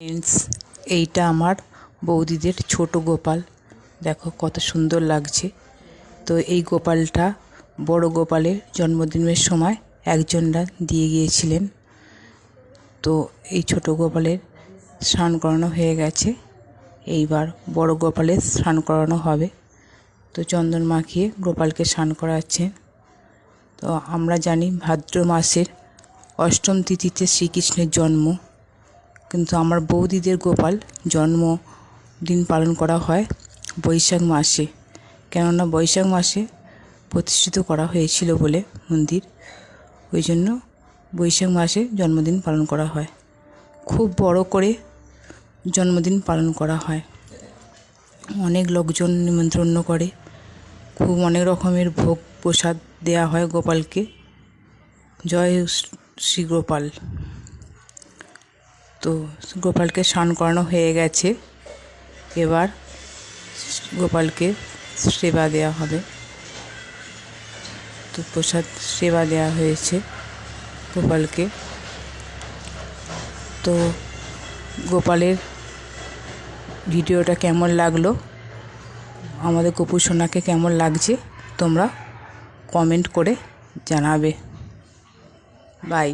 Friends এইটা আমার বৌদিদের ছোট গোপাল। দেখো কত সুন্দর লাগছে। তো এই গোপালটা বড় গোপালের জন্মদিনের সময় একজনরা দিয়ে গিয়েছিলেন। তো এই ছোট গোপালের স্নান করানো হয়ে গেছে। এইবার বড় গোপালের স্নান করানো হবে। তো চন্দন মাখিয়ে গোপালকে স্নান করাচ্ছেন। তো আমরা জানি ভাদ্র মাসের অষ্টম তিথিতে শ্রীকৃষ্ণের জন্ম। কিন্তু আমার বৌদিদের গোপাল জন্মদিন পালন করা হয় বৈশাখ মাসে। কেননা বৈশাখ মাসে প্রতিষ্ঠিত করা হয়েছিল বলে মন্দির। ওই জন্য বৈশাখ মাসে জন্মদিন পালন করা হয়। খুব বড় করে জন্মদিন পালন করা হয়। অনেক লোকজন নিমন্ত্রণ করে। খুব অনেক রকমের ভোগ প্রসাদ দেওয়া হয় গোপালকে। জয় শ্রী গোপাল। তো গোপালকে স্নান করানো হয়ে গেছে। এবার গোপালকে সেবা দেওয়া হবে। তো প্রসাদ সেবা দেওয়া হয়েছে গোপালকে। তো গোপালের ভিডিওটা কেমন লাগল? আমাদের গোপু সোনাকে কেমন লাগছে? তোমরা কমেন্ট করে জানাবে। বাই